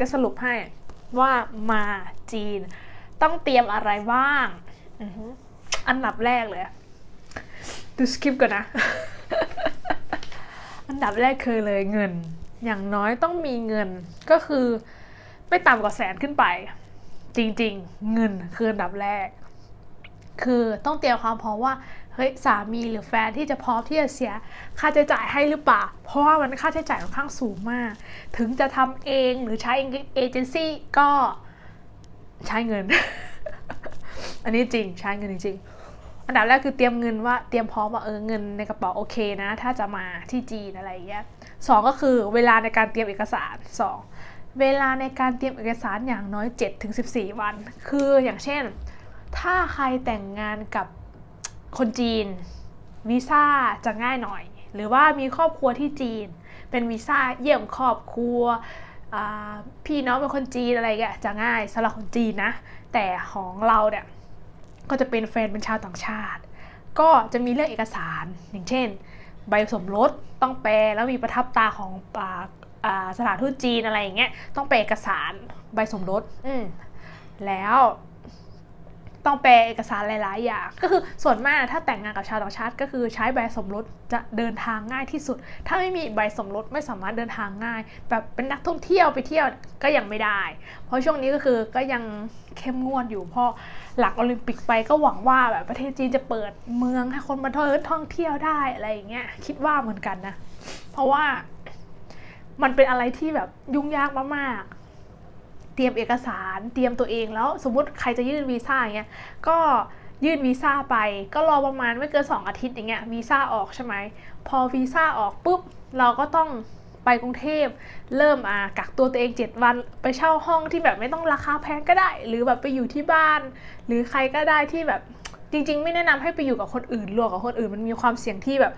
จะสรุปให้ว่ามาจีน ต้องเตรียมอะไรบ้าง อันดับแรกเลย ดูสคริปต์ก่อนนะ อันดับแรกคือเลยเงิน อย่างน้อยต้องมีเงินก็คือไม่ต่ำกว่าแสนขึ้นไป จริงๆ เงินคืออันดับแรก คือต้องเตรียมความพร้อมว่าเฮ้ยสามีหรือแฟนที่จะพร้อมที่จะเสียค่าใช้จ่ายให้หรือเปล่า ราะว่ามันค่าใช้จ่ายค่อนข้างสูงมาก ถึงจะทำเองหรือใช้เอเจนซี่ก็ใช้เงิน อันนี้จริงใช้เงินจริงอันดับแรกคือเตรียมเงินว่าเตรียมพร้อมว่าเออเงินในกระเป๋าโอเคนะ ถ้าจะมาที่จีนอะไรอย่างเงี้ยสองก็คือเวลาในการเตรียมเอกสารสองเวลาในการเตรียมเอกสารอย่างน้อย7ถึง14 วัน คืออย่างเช่น ถ้าใครแต่งงานกับคนจีนวีซ่าจะง่ายหน่อย หรือว่ามีครอบครัวที่จีน เป็นวีซ่าเยี่ยมครอบครัวพี่น้องเป็นคนจีนอะไรเงี้ยจะง่ายสำหรับคนจีนนะ แต่ของเราเนี่ยก็จะเป็นแฟนเป็นชาวต่างชาติ ก็จะมีเรื่องเอกสารอย่างเช่น ใบสมรสต้องแปลแล้วมีประทับตาของอสถานทูตจีนอะไรอย่างเงี้ยต้องแปลเอกสารใบสมรสอืมแล้ว ต้องแปลเอกสารหลาย ๆ อย่าง ก็คือส่วนมากถ้าแต่งงานกับชาวต่างชาติ ก็คือใช้ใบสมรสจะเดินทางง่ายที่สุด ถ้าไม่มีใบสมรสไม่สามารถเดินทางง่าย แบบเป็นนักท่องเที่ยวไปเที่ยวก็ยังไม่ได้ เพราะช่วงนี้ก็คือก็ยังเข้มงวดอยู่เพราะหลังโอลิมปิกไปก็หวังว่าแบบประเทศจีนจะเปิดเมืองให้คนมาท่องเที่ยวได้อะไรอย่างเงี้ยคิดว่าเหมือนกันนะ เพราะว่ามันเป็นอะไรที่แบบยุ่งยากมากๆ เตรียมเอกสารเตรียมตัวเองแล้วสมมุติใครจะยื่นวีซ่าอย่างเงี้ยก็ยื่นวีซ่าไปก็รอประมาณไม่เกิน 2 อาทิตย์อย่างเงี้ยวีซ่าออกใช่ไหมพอวีซ่าออกปุ๊บเราก็ต้องไปกรุงเทพเริ่มอ่ากักตัวตัวเอง 7 วันไปเช่าห้องที่แบบไม่ต้องราคาแพงก็ได้ หรือแบบไปอยู่ที่บ้าน หรือใครก็ได้ที่แบบจริง ๆ ไม่แนะนำให้ไปอยู่กับคนอื่นรวมกับคนอื่นมันมีความเสี่ยงที่แบบ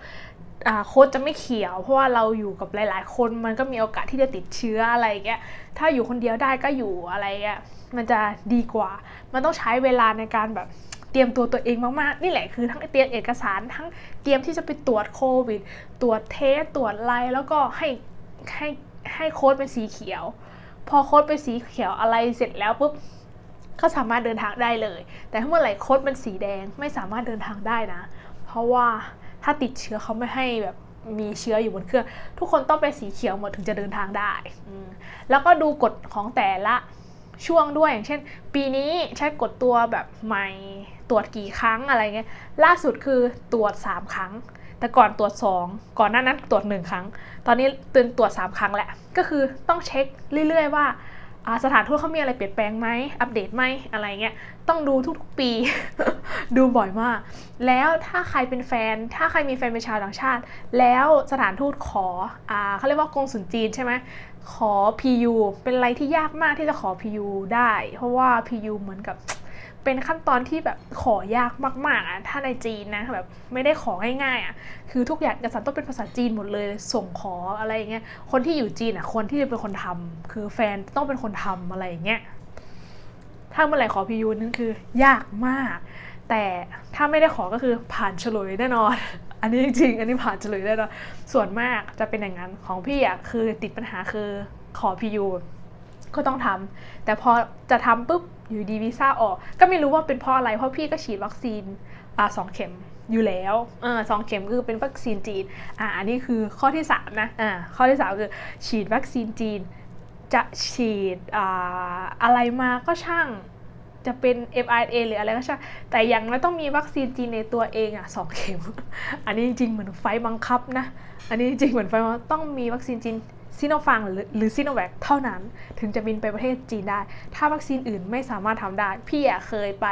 โค้ดจะไม่เขียว เพราะว่าเราอยู่กับหลาย ๆ คนมันก็มีโอกาสที่จะติดเชื้ออะไรเงี้ยถ้าอยู่คนเดียวได้ก็อยู่อะไรเงี้ยมันจะดีกว่า มันต้องใช้เวลาในการแบบเตรียมตัวตัวเองมาก ๆ นี่แหละคือทั้งเตรียมเอกสารทั้งเตรียมที่จะไปตรวจโควิด ตรวจเทสตรวจไลแล้วก็ให้ให้ให้โค้ดเป็นสีเขียว พอโค้ดเป็นสีเขียวอะไรเสร็จแล้วปุ๊บก็สามารถเดินทางได้เลย แต่ถ้าเมื่อไหร่โค้ดเป็นสีแดงไม่สามารถเดินทางได้นะ เพราะว่า ถ้าติดเชื้อเขาไม่ให้แบบมีเชื้ออยู่บนเครื่อง ทุกคนต้องเป็นสีเขียวหมดถึงจะเดินทางได้อืมแล้วก็ดูกฎของแต่ละช่วงด้วยอย่างเช่น ปีนี้ใช้กฎตัวแบบใหม่ตรวจกี่ครั้งอะไรเงี้ยล่าสุดคือตรวจ 3 ครั้ง แต่ก่อนตรวจ 2 ก่อนหน้านั้นตรวจ 1 ครั้ง ตอนนี้ตื่นตรวจ 3 ครั้งแหละก็คือต้องเช็คเรื่อยๆว่าอ่า สถานทูตเขามีอะไรเปลี่ยนแปลงไหมอัปเดตไหมอะไรเงี้ยต้องดูทุกๆปี ดูบ่อยมาก แล้วถ้าใครเป็นแฟน ถ้าใครมีแฟนเป็นชาวต่างชาติ แล้วสถานทูตขออเขาเรียกว่ากงสุลจีนใช่ไหมขอ PU เป็นอะไรที่ยากมากที่จะขอ PU ได้ เพราะว่า PU เหมือนกับ เป็นขั้นตอนที่แบบขอยากมากๆอะถ้าในจีนนะแบบไม่ได้ของ่ายๆอะคือทุกอย่างเอกสารต้องเป็นภาษาจีนหมดเลยส่งขออะไรอย่างเงี้ยคนที่อยู่จีนอะคนที่จะเป็นคนทำคือแฟนต้องเป็นคนทำอะไรอย่างเงี้ยถ้าเมื่อไหร่ขอ PU นั่นคือยากมาก แต่ถ้าไม่ได้ขอก็คือผ่านเฉลยแน่นอน อันนี้จริงๆอันนี้ผ่านเฉลยแน่นอนส่วนมากจะเป็นอย่างนั้นของพี่อะคือติดปัญหาคือขอ PU ก็ต้องทำแต่พอจะทำปุ๊บ อยู่ดีวีซ่าออก ก็ไม่รู้ว่าเป็นเพราะอะไรเพราะพี่ก็ฉีดวัคซีนอสองเข็มอยู่แล้วอสองเข็มคือเป็นวัคซีนจีนอ่าอันนี้คือข้อที่สามนะอ่าข้อที่สามคือฉีดวัคซีนจีน จะฉีดอ่าอะไรมาก็ช่างจะเป็น mRNA หรืออะไรก็ช่างแต่ยังไม่ต้องมีวัคซีนจีนในตัวเองอะสองเข็ม อันนี้จริงเหมือนไฟบังคับนะ อันนี้จริงเหมือนไฟต้องมีวัคซีนจีน ซิโนฟาร์มหรือซิโนแวคเท่านั้น ถึงจะบินไปประเทศจีนได้ ถ้าวัคซีนอื่นไม่สามารถทำได้ พี่อะเคยไป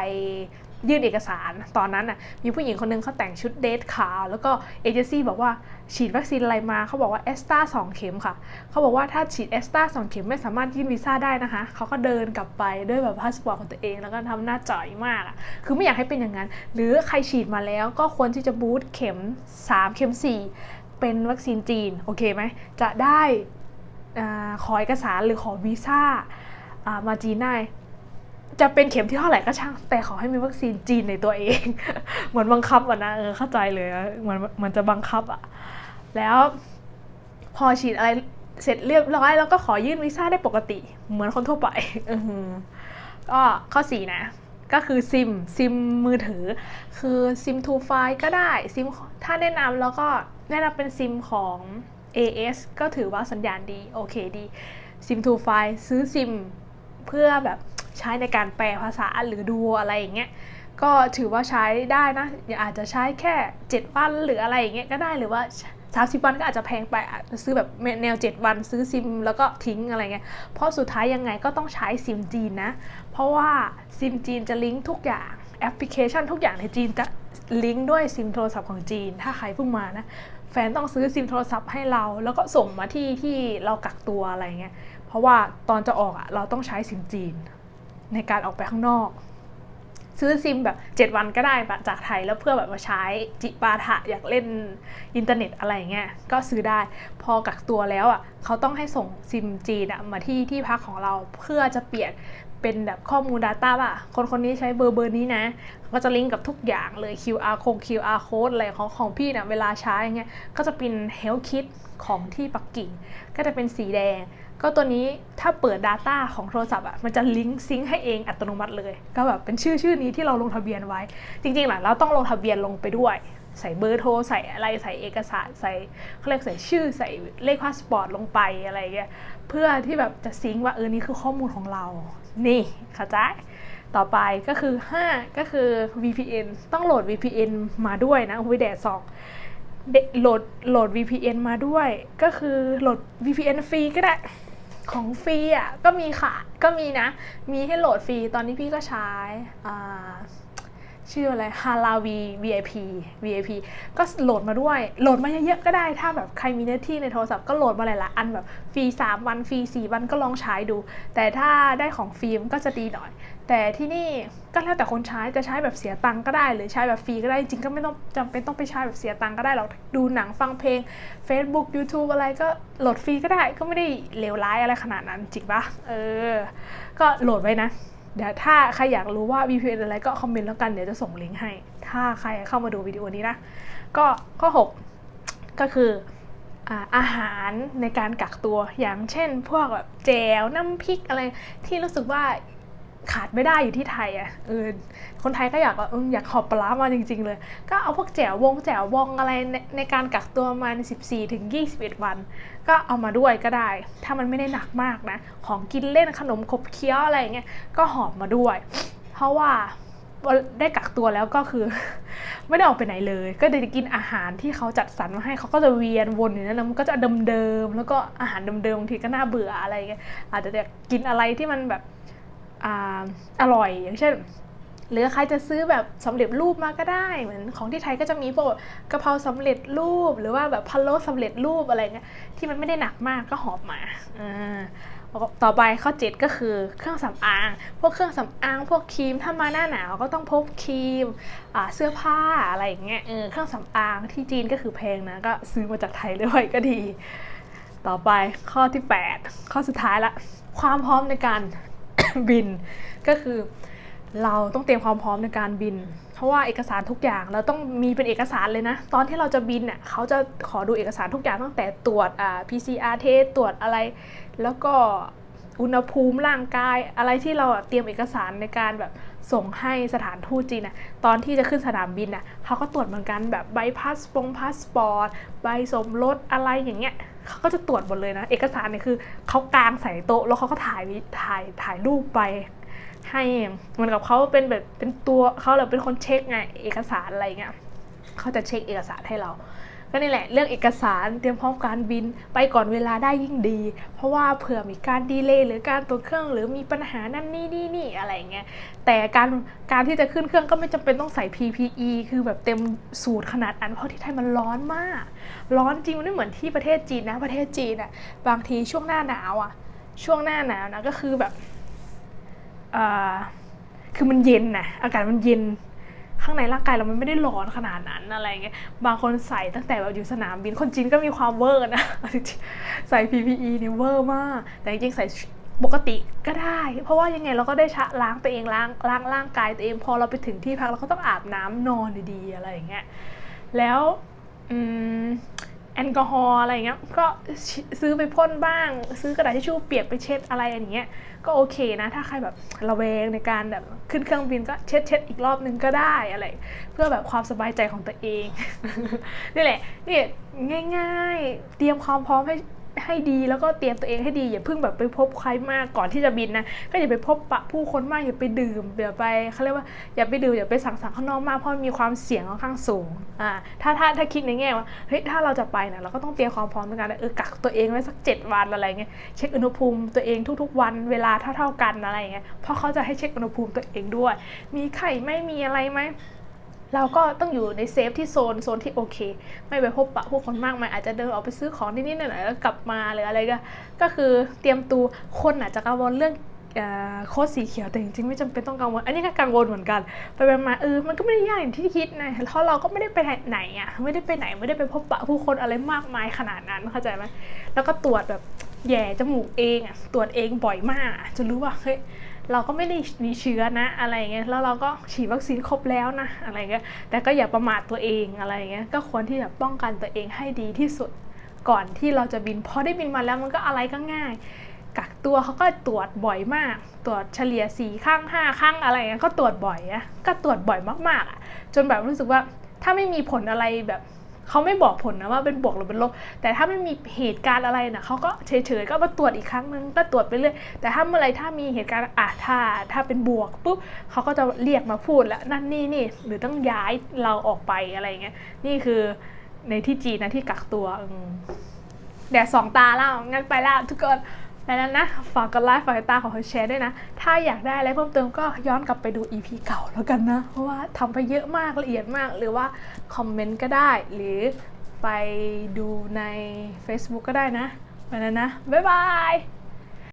ยื่นเอกสารตอนนั้นน่ะมีผู้หญิงคนนึงเขาแต่งชุดเดทขาว แล้วก็เอเจนซี่บอกว่าฉีดวัคซีนอะไรมาเขาบอกว่าเอสตาสองเข็มค่ะเขาบอกว่าถ้าฉีดเอสตาสองเข็มไม่สามารถยื่นวีซ่าได้นะคะเขาก็เดินกลับไปด้วยแบบพาสปอร์ตของตัวเองแล้วก็ทำหน้าจ่อยมากอะคือไม่อยากให้เป็นอย่างนั้น หรือใครฉีดมาแล้วก็ควรที่จะบูตเข็ม 3 เข็ม 4 เป็นวัคซีนจีนโอเคไหมจะได้ ขอเอกสารหรือขอวีซ่ามาจีนได้จะเป็นเข็มที่เท่าไหร่ก็ช่าง แต่ขอให้มีวัคซีนจีนในตัวเอง เหมือนบังคับอะนะเออเข้าใจเลยเหมือนเหมันจะบังคับอะแล้วพอฉีดอะไรเสร็จเรียบร้อยแล้วก็ขอยื่นวีซ่าได้ปกติ เหมือนคนทั่วไปก็ข้อสี่นะ ก็คือซิมซิมมือถือ คือซิมทูไฟก็ได้ซิมถ้าแนะนำแล้วก็แนะนำเป็นซิมของ AS ก็ถือว่าสัญญาณดี โอเคดีซิมทูไฟซื้อซิมเพื่อแบบใช้ในการแปลภาษาหรือดูอะไรอย่างเงี้ยก็ถือว่าใช้ได้นะอาจจะใช้แค่ 7 วันหรืออะไรอย่างเงี้ยก็ได้หรือว่า30วันก็อาจจะแพงไปอาจจะซื้อแบบแนว 7 วันซื้อซิมแล้วก็ทิ้งอะไรเงี้ยเพราะสุดท้ายยังไงก็ต้องใช้ซิมจีนนะ เพราะว่าซิมจีนจะลิงก์ทุกอย่างแอปพลิเคชันทุกอย่างในจีนจะลิงก์ด้วยซิมโทรศัพท์ของจีน ถ้าใครเพิ่งมานะ แฟนต้องซื้อซิมโทรศัพท์ให้เรา แล้วก็ส่งมาที่ที่เรากักตัวอะไรเงี้ยเพราะว่าตอนจะออกอะเราต้องใช้ซิมจีน ในการออกไปข้างนอก ซื้อซิมแบบ 7 วันก็ได้จากไทยแล้วเพื่อแบบมาใช้จิปาถะอยากเล่นอินเทอร์เน็ตอะไรเงี้ยก็ซื้อได้ พอกักตัวแล้วอะเขาต้องให้ส่งซิมจีนอะมาที่ที่พักของเราเพื่อจะเปลี่ยน เป็นแบบข้อมูล Data ว่าคนคนนี้ใช้เบอร์เบอร์นี้นะ ก็จะลิงก์กับทุกอย่างเลย QR code QR code อะไรของของพี่เนี่ยเวลาใช้เงี้ยก็จะเป็น Health Kit ของที่ปักกิ่ง ก็จะเป็นสีแดง ก็ตัวนี้ถ้าเปิด Data ของโทรศัพท์อะมันจะลิงก์ซิงค์ให้เองอัตโนมัติเลย ก็แบบเป็นชื่อชื่อนี้ที่เราลงทะเบียนไว้ จริงๆแหละเราต้องลงทะเบียนลงไปด้วยใส่เบอร์โทรใส่อะไรใส่เอกสารใส่เขาเรียกใส่ชื่อใส่เลขพาสปอร์ตลงไปอะไรเงี้ยเพื่อที่แบบจะซิงค์ว่าเออนี่คือข้อมูลของเรา นี่เข้าใจต่อไปก็คือ 5 ก็คือ VPN ต้องโหลด VPN มาด้วยนะวิดแดดสองโหลดโหลด VPN มาด้วย ก็คือโหลด VPN ฟรีก็ได้ของฟรีอะก็มีค่ะก็มีนะ มีให้โหลดฟรีตอนนี้พี่ก็ใช้อ่า ชื่ออะไรฮาลาวี VIP VIP ก็โหลดมาด้วย โหลดมาเยอะๆก็ได้ ถ้าแบบใครมีเนื้อที่ในโทรศัพท์ก็โหลดมาหลายๆอันแบบฟรี 3 วัน ฟรี 4 วันก็ลองใช้ดู แต่ถ้าได้ของฟรีมันก็จะดีหน่อย แต่ที่นี่ก็แล้วแต่คนใช้จะใช้แบบเสียตังก็ได้ หรือใช้แบบฟรีก็ได้ จริงก็ไม่ต้องจำเป็นต้องไปใช้แบบเสียตังก็ได้หรอกดูหนังฟังเพลง Facebook YouTube อะไรก็โหลดฟรีก็ได้ก็ไม่ได้เลวร้ายอะไรขนาดนั้นจริงปะเออ ก็โหลดไว้นะ เดี๋ยวถ้าใครอยากรู้ว่า VPN อะไรก็คอมเมนต์แล้วกันเดี๋ยวจะส่งลิงก์ให้ ถ้าใครเข้ามาดูวิดีโอนี้นะ ก็ข้อ 6 ก็คืออาหารในการกักตัวอย่างเช่น พวกแบบแจวน้ำพริกอะไรที่รู้สึกว่า ขาดไม่ได้อยู่ที่ไทยอะเออคนไทยก็อยากว่าเอออยากขอบปลามาจริง ๆ เลย ก็เอาพวกแจววงแจววงอะไรในในการกักตัวมาณ14ถึง21 วัน ก็เอามาด้วยก็ได้ ถ้ามันไม่ได้หนักมากนะ ของกินเล่นขนมขบเคี้ยวอะไรอย่างเงี้ยก็หอบมาด้วย เพราะว่าได้กักตัวแล้วก็คือ ไม่ได้ออกไปไหนเลย ก็ได้กินอาหารที่เขาจัดสรรมาให้เขาก็จะเวียนวนอยู่นั่นแล้วมันก็จะเดิมๆแล้วก็อาหารเดิมๆบางทีก็น่าเบื่ออะไรเงี้ยอาจจะกินอะไรที่มันแบบ อร่อยอย่างเช่นหรือใครจะซื้อแบบสำเร็จรูปมาก็ได้ เหมือนของที่ไทยก็จะมีพวกกะเพราสำเร็จรูป หรือว่าแบบพะโล้สำเร็จรูปอะไรเงี้ยที่มันไม่ได้หนักมากก็หอบมาอ่าต่อไปข้อ7ก็คือเครื่องสำอาง พวกเครื่องสำอาง พวกครีมถ้ามาหน้าหนาวก็ต้องพกครีมเสื้อผ้าอะไรอย่างเงี้ยเออเครื่องสำอางที่จีนก็คือแพงนะก็ซื้อมาจากไทยด้วยก็ดี ต่อไปข้อที่ 8 ข้อสุดท้ายละความพร้อมในการ บิน ก็คือเราต้องเตรียมความพร้อมในการบิน เพราะว่าเอกสารทุกอย่างเราต้องมีเป็นเอกสารเลยนะ ตอนที่เราจะบินเนี่ยเขาจะขอดูเอกสารทุกอย่างตั้งแต่ตรวจอ่า PCR เทสตรวจอะไร แล้วก็อุณหภูมิร่างกายอะไรที่เราเตรียมเอกสารในการแบบ ส่งให้สถานทูตจีนน่ะตอนที่จะขึ้นสนามบินน่ะเขาก็ตรวจเหมือนกันแบบใบพาสปงพาสปอร์ตใบสมรสอะไรอย่างเงี้ยเขาก็จะตรวจหมดเลยนะ เอกสารเนี่ยคือเขากางใส่โต๊ะแล้วเขาก็ถ่ายถ่ายถ่ายรูปไป ให้เหมือนกับเขาเป็นแบบเป็นตัวเขาเลยเป็นคนเช็คไงเอกสารอะไรเงี้ยเขาจะเช็คเอกสารให้เรา ก็นี่แหละเรื่องเอกสารเตรียมพร้อมการบิน ไปก่อนเวลาได้ยิ่งดี เพราะว่าเผื่อมีการดีเลย์หรือการตัวเครื่องหรือมีปัญหานั่นนี่นี่นี่อะไรเงี้ยแต่การการที่จะขึ้นเครื่องก็ไม่จำเป็นต้องใส่ PPE คือแบบเต็มสูตรขนาดนั้นเพราะที่ไทยมันร้อนมาก ร้อนจริงมันไม่เหมือนที่ประเทศจีนนะประเทศจีนอะบางทีช่วงหน้าหนาวอะช่วงหน้าหนาวนะก็คือแบบคือมันเย็นนะอากาศมันเย็น ข้างในร่างกายเรามันไม่ได้ร้อนขนาดนั้นอะไรเงี้ยบางคนใส่ตั้งแต่แบบอยู่สนามบินคนจีนก็มีความเวอร์นะใส่ PPE นี่เวอร์มาก แต่จริงๆใส่ปกติก็ได้ เพราะว่ายังไงเราก็ได้ชะล้างตัวเองล้างล้างร่างกายตัวเองพอเราไปถึงที่พักเราก็ต้องอาบน้ำนอนดีๆอะไรอย่างเงี้ยแล้วอ แอลกอฮอล์อะไรเงี้ยก็ซื้อไปพ่นบ้าง ซื้อกระดาษทิชชู่เปียกไปเช็ดอะไรอย่างเงี้ยก็โอเคนะ ถ้าใครแบบระแวงในการแบบขึ้นเครื่องบินก็เช็ดเช็ดอีกรอบนึงก็ได้อะไร เพื่อแบบความสบายใจของตัวเองนี่แหละนี่ง่าย ๆ เตรียมความพร้อมให้ ให้ดีแล้วก็เตรียมตัวเองให้ดี อย่าเพิ่งแบบไปพบใครมากก่อนที่จะบินนะก็อย่าไปพบปะผู้คนมากอย่าไปดื่มอย่าไปเขาเรียกว่าอย่าไปดื่มอย่าไปสังสรรค์ข้างนอกมากเพราะมีความเสี่ยงค่อนข้างสูงอ่าถ้าถ้าถ้าคิดในแง่ว่าเฮ้ยถ้าเราจะไปนะเราก็ต้องเตรียมความพร้อมในการเออกักตัวเองไว้สักเจ็ดวันอะไรเงี้ยเช็คอุณหภูมิตัวเองทุก ๆ วันเวลาเท่า ๆกันอะไรเงี้ยเพราะเขาจะให้เช็คอุณหภูมิตัวเองด้วย มีไข้ไม่มีอะไรไหม เราก็ต้องอยู่ในเซฟที่โซนโซนที่โอเค ไม่ไปพบปะผู้คนมากมายอาจจะเดินออกไปซื้อของนิดๆหน่อยๆแล้วกลับมาหรืออะไรก็ก็คือเตรียมตัวคนอาจจะกังวลเรื่องโค้ดสีเขียวแต่จริงๆไม่จำเป็นต้องกังวลอันนี้ก็กังวลเหมือนกัน ไปไปมาเออมันก็ไม่ได้ยากอย่างที่คิดนะเพราะเราก็ไม่ได้ไปไหนอะไม่ได้ไปไหนไม่ได้ไปพบปะผู้คนอะไรมากมายขนาดนั้นเข้าใจไหมแล้วก็ตรวจแบบแย่จมูกเองอะตรวจเองบ่อยมากอะจนรู้ว่าเฮ้ย เราก็ไม่ได้มีเชื้อนะอะไรเงี้ยแล้วเราก็ฉีดวัคซีนครบแล้วนะอะไรเงี้ยแต่ก็อย่าประมาทตัวเองอะไรเงี้ยก็ควรที่จะป้องกันตัวเองให้ดีที่สุดก่อนที่เราจะบินพอได้บินมาแล้วมันก็อะไรก็ง่าย กักตัวเขาก็ตรวจบ่อยมาก ตรวจเฉลี่ยสี่ครั้งห้าครั้งอะไรเงี้ยก็ตรวจบ่อยอะก็ตรวจบ่อยมากๆอะจนแบบรู้สึกว่าถ้าไม่มีผลอะไรแบบ เขาไม่บอกผลนะว่าเป็นบวกหรือเป็นลบ แต่ถ้าไม่มีเหตุการณ์อะไรนะเขาก็เฉยๆก็มาตรวจอีกครั้งนึงก็ตรวจไปเรื่อยแต่ถ้าเมื่อไรถ้ามีเหตุการณ์อะถ้าถ้าเป็นบวกปุ๊บเขาก็จะเรียกมาพูดแล้วนั่นนี่นี่หรือต้องย้ายเราออกไปอะไรเงี้ยนี่คือในที่จีนนะที่กักตัวแดดสองตาแล้วงั้นไปแล้วทุกคน แล้วนะ ฝากกดไลค์ ฝากติดตามขอแชร์ด้วยนะ ถ้าอยากได้อะไรเพิ่มเติมก็ย้อนกลับไปดู EP เก่าแล้วกันนะ เพราะว่าทำไปเยอะมากละเอียดมาก หรือว่าคอมเมนต์ก็ได้ หรือไปดูใน Facebook ก็ได้นะไปแล้วนะ บ๊ายบาย